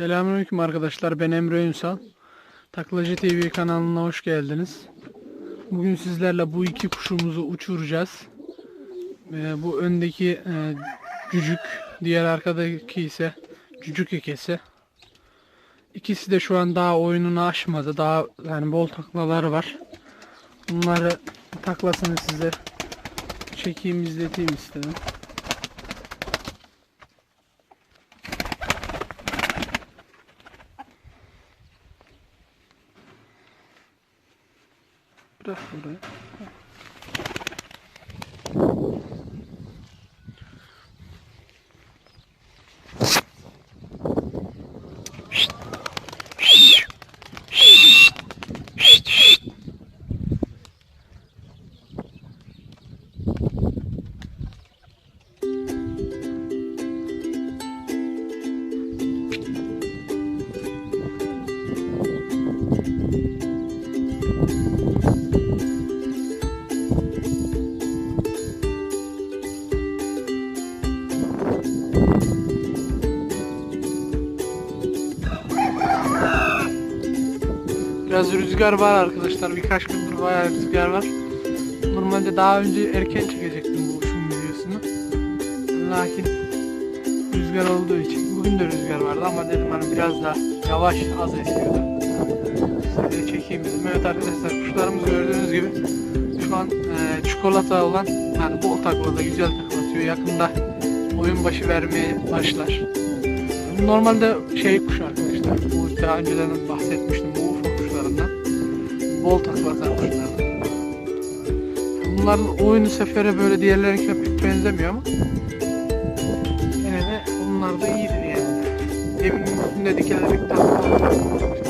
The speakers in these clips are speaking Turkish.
Selamünaleyküm arkadaşlar. Ben Emre Ünsal. Taklacı TV kanalına hoş geldiniz. Bugün sizlerle bu iki kuşumuzu uçuracağız. Ee, bu öndeki e, cücük, diğer arkadaki ise cücük ikesi. İkisi de şu an daha oyununu aşmadı. Daha yani bol taklaları var. Bunları taklasını size çekeyim izleteyim istedim. 这个副 Biraz rüzgar var arkadaşlar. Birkaç gündür bayağı rüzgar var. Normalde daha önce erken çekecektim bu uçum videosunu. Lakin rüzgar olduğu için bugün de rüzgar vardı ama dedim hani biraz daha yavaş az esiyordu. Size çekeyim dedim. Evet arkadaşlar kuşlarımız gördüğünüz gibi şu an e, çikolata olan yani bol taklada güzel taklatıyor. Yakında oyun başı vermeye başlar. Normalde şey kuş arkadaşlar. Bu daha önceden bahsetmiştim bu. Bol taklatan kuşlardan. Bunların oyunu sefere böyle diğerlerinkine pek benzemiyor ama yine de onlar da iyidir yani. Evinin üstünde dikilerek takla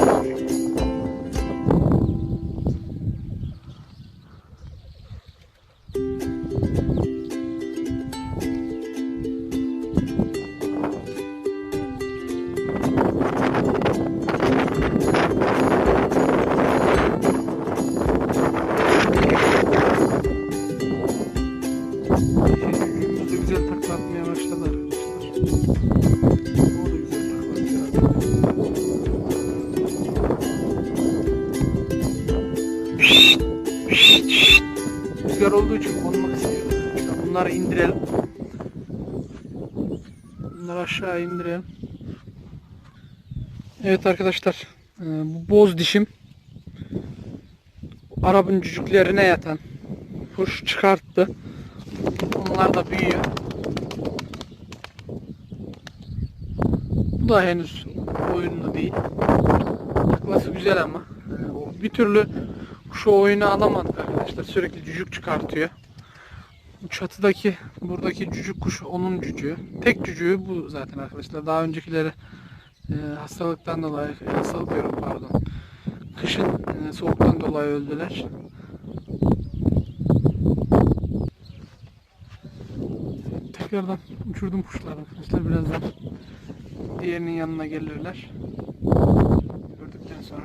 Rüzgar olduğu için konmak istiyorum. Bunları indirelim. Bunları aşağı indirelim. Evet arkadaşlar. e, Bu boz dişim. Arap'ın cücüklerine yatan kuş çıkarttı. Onlar da büyüyor. Da henüz oyunlu değil. Taklası güzel ama. Bir türlü şu oyunu alamadık arkadaşlar. Sürekli cücük çıkartıyor. Çatıdaki buradaki cücük kuş onun cücüğü. Tek cücüğü bu zaten arkadaşlar. Daha öncekileri e, hastalıktan dolayı hastalık diyorum pardon. Kışın e, soğuktan dolayı öldüler. Tekrardan uçurdum kuşları arkadaşlar. Birazdan diğerinin yanına gelirler. Gördükten sonra.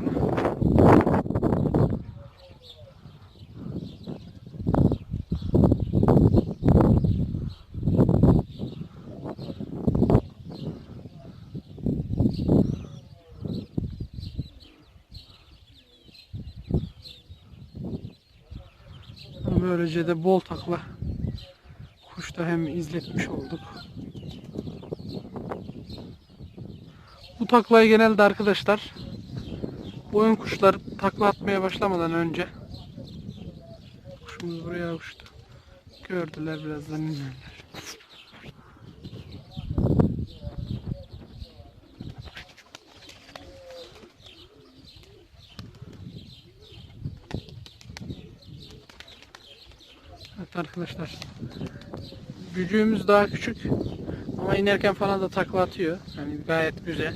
Böylece de bol takla kuş da hem izletmiş olduk. Bu taklayı genelde arkadaşlar boyun kuşları takla atmaya başlamadan önce kuşumuz buraya uçtu. Gördüler birazdan inerler. Evet arkadaşlar. Gücüğümüz daha küçük. Ama inerken falan da takla atıyor. Yani gayet güzel.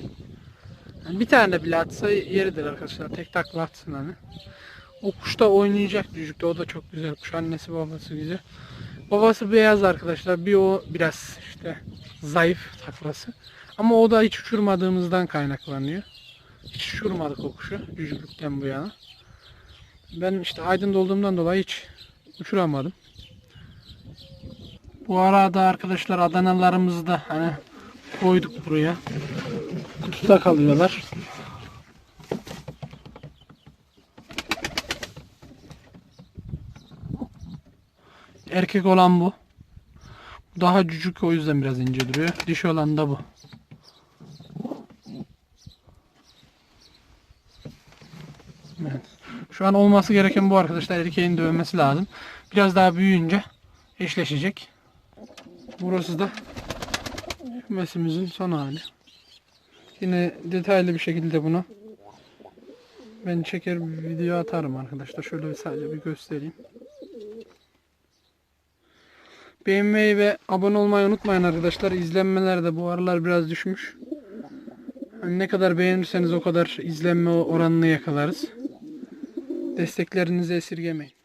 Yani bir tane bile atsa yeridir arkadaşlar. Tek takla atsın hani. O kuş da oynayacak cücükte. O da çok güzel kuş. Annesi babası güzel. Babası beyaz arkadaşlar. Bir o biraz işte zayıf taklası. Ama o da hiç uçurmadığımızdan kaynaklanıyor. Hiç uçurmadık o kuşu cücüklükten bu yana. Ben işte Aydın'da olduğumdan dolayı hiç uçuramadım. Bu arada arkadaşlar Adanalarımızda hani koyduk buraya. Kutuda kalıyorlar. Erkek olan. Bu Daha cücük o yüzden biraz ince duruyor. Dişi olan da bu. Evet. Şu an olması gereken bu arkadaşlar. Erkeğin dövmesi lazım. Biraz daha büyüyünce eşleşecek. Burası da kümesimizin son hali. Yine detaylı bir şekilde bunu ben çeker bir video atarım arkadaşlar. Şöyle bir sadece bir göstereyim. Beğenmeyi ve abone olmayı unutmayın arkadaşlar. İzlenmeler de bu aralar biraz düşmüş. Hani ne kadar beğenirseniz o kadar izlenme oranını yakalarız. Desteklerinizi esirgemeyin.